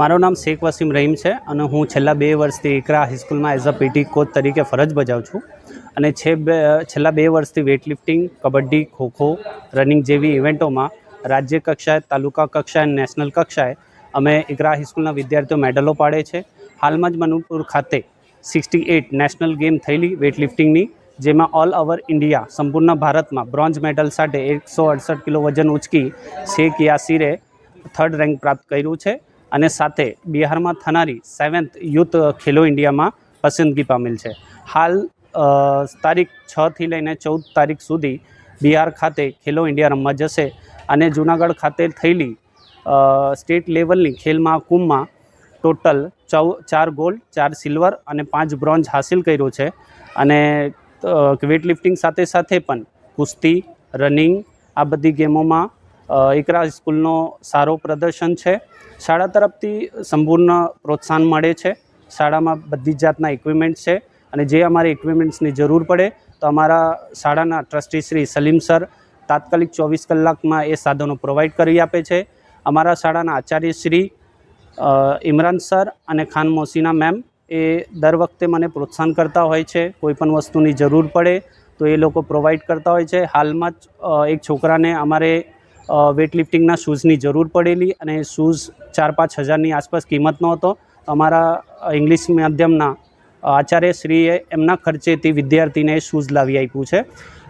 મારું નામ શેખ વસીમ રહીમ છે અને હું છેલ્લા બે વર્ષથી એકરા હાઈસ્કૂલમાં as a P T coach તરીકે ફરજ બજાવું છું. અને છે બે, છેલ્લા બે વર્ષથી વેઇટલિફ્ટિંગ કબડ્ડી, ખોખો, રનિંગ જેવી ઇવેન્ટોમાં રાજ્ય કક્ષાએ, તાલુકા કક્ષાએ નેશનલ કક્ષાએ અમે એકરા હાઈસ્કૂલના વિદ્યાર્થીઓ મેડલો પાડે છે. હાલમાં જ મનુપુર ખાતે સિક્સટી એઈટ નેશનલ ગેમ થયેલી વેઇટલિફ્ટિંગની જેમાં ઓલ ઓવર ઇન્ડિયા, સંપૂર્ણ ભારતમાં બ્રોન્ઝ મેડલ સાથે એકસો અડસઠ કિલો વજન ઉચકી શેખ યાસીરે થર્ડ રેન્ક પ્રાપ્ત કર્યું છે. અને સાથે બિહારમાં થનારી સેવન્થ યુથ ખેલો ઇન્ડિયામાં પસંદગી પામેલ છે. હાલ તારીખ છથી લઈને ચૌદ તારીખ સુધી બિહાર ખાતે ખેલો ઇન્ડિયા રમવા જશે અને જૂનાગઢ ખાતે થયેલી સ્ટેટ લેવલની ખેલ મહાકુંભમાં ટોટલ ચૌ, ચાર ગોલ્ડ, ચાર સિલ્વર અને પાંચ બ્રોન્ઝ હાસિલ કર્યો છે. અને વેઇટલિફ્ટિંગ સાથે સાથે પણ કુસ્તી, રનિંગ આ બધી ગેમોમાં અ, એકરા સ્કૂલનો સારો પ્રદર્શન છે. શાળા તરફથી સંપૂર્ણ પ્રોત્સાહન મળે છે. શાળામાં બધી જ જાતના ઇક્વિપમેન્ટ છે અને જે અમારે ઇક્વિપમેન્ટ્સની જરૂર પડે તો અમારા શાળાના ટ્રસ્ટી શ્રી સલીમ સર તાત્કાલિક ચોવીસ કલાકમાં એ સાધનો પ્રોવાઈડ કરી આપે છે. અમારા શાળાના આચાર્ય શ્રી ઇમરાન સર અને ખાન મોસીના મેમ એ દર વખતે મને પ્રોત્સાહન કરતા હોય છે. કોઈપણ વસ્તુની જરૂર પડે તો એ લોકો પ્રોવાઈડ કરતા હોય છે. હાલમાં જ એક છોકરાને અમારે વેઇટલિફ્ટિંગના શૂઝની જરૂર પડેલી અને શૂઝ ચાર પાંચ હજારની આસપાસ કિંમતનો હતો અમારા ઇંગ્લિશ માધ્યમના આચાર્ય શ્રીએ એમના ખર્ચેથી વિદ્યાર્થીને શૂઝ લાવી આપ્યું છે.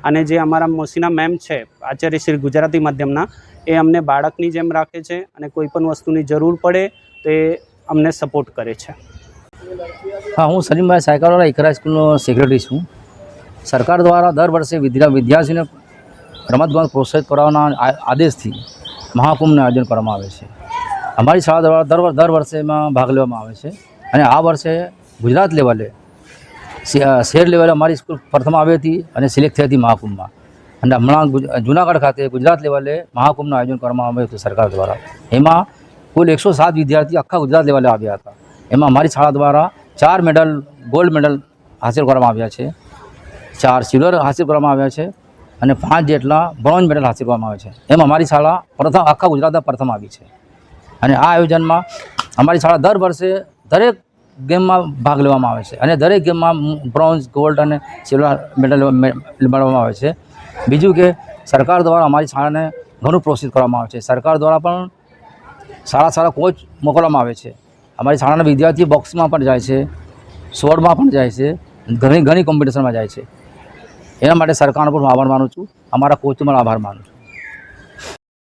અને જે અમારા મોસીના મેમ છે આચાર્ય શ્રી ગુજરાતી માધ્યમના, એ અમને બાળકની જેમ રાખે છે અને કોઈ પણ વસ્તુની જરૂર પડે તો એ અમને સપોર્ટ કરે છે. હા, હું સલીમભાઈ સાયકલવાળા એકરા સ્કૂલનો સેક્રેટરી છું. સરકાર દ્વારા દર વર્ષે વિદ્યા વિદ્યાર્થીને રમતગમત પ્રોત્સાહિત કરવાના આદેશથી મહાકુંભનું આયોજન કરવામાં આવે છે. અમારી શાળા દ્વારા દર દર વર્ષે એમાં ભાગ લેવામાં આવે છે અને આ વર્ષે ગુજરાત લેવલે શહેર લેવલે અમારી સ્કૂલ પ્રથમ આવી હતી અને સિલેક્ટ થઈ હતી મહાકુંભમાં. અને હમણાં જુનાગઢ ખાતે ગુજરાત લેવલે મહાકુંભનું આયોજન કરવામાં આવ્યું હતું સરકાર દ્વારા. એમાં કુલ એકસો સાત વિદ્યાર્થી આખા ગુજરાત લેવલે આવ્યા હતા. એમાં અમારી શાળા દ્વારા ચાર મેડલ, ગોલ્ડ મેડલ હાંસિલ કરવામાં આવ્યા છે. ચાર સિલ્વર હાંસિલ કરવામાં આવ્યા છે. અને પાંચ જેટલા બ્રોન્ઝ મેડલ હાંસિલ કરવામાં આવે છે. એમ અમારી શાળા પ્રથમ આખા ગુજરાતમાં પ્રથમ આવી છે. અને આ આયોજનમાં અમારી શાળા દર વર્ષે દરેક ગેમમાં ભાગ લેવામાં આવે છે. અને દરેક ગેમમાં બ્રોન્ઝ, ગોલ્ડ અને સિલ્વર મેડલ મેળવવામાં આવે છે. બીજું કે સરકાર દ્વારા અમારી શાળાને ઘણું પ્રોત્સાહિત કરવામાં આવે છે. સરકાર દ્વારા પણ સારા સારા કોચ મોકલવામાં આવે છે. અમારી શાળાના વિદ્યાર્થી બોક્સમાં પણ જાય છે સ્વોર્ડમાં પણ જાય છે, ઘણી ઘણી કોમ્પિટિશનમાં જાય છે. એના માટે સરકારનો પણ હું આભાર માનું છું. અમારા કોચનો પણ આભાર માનું છું.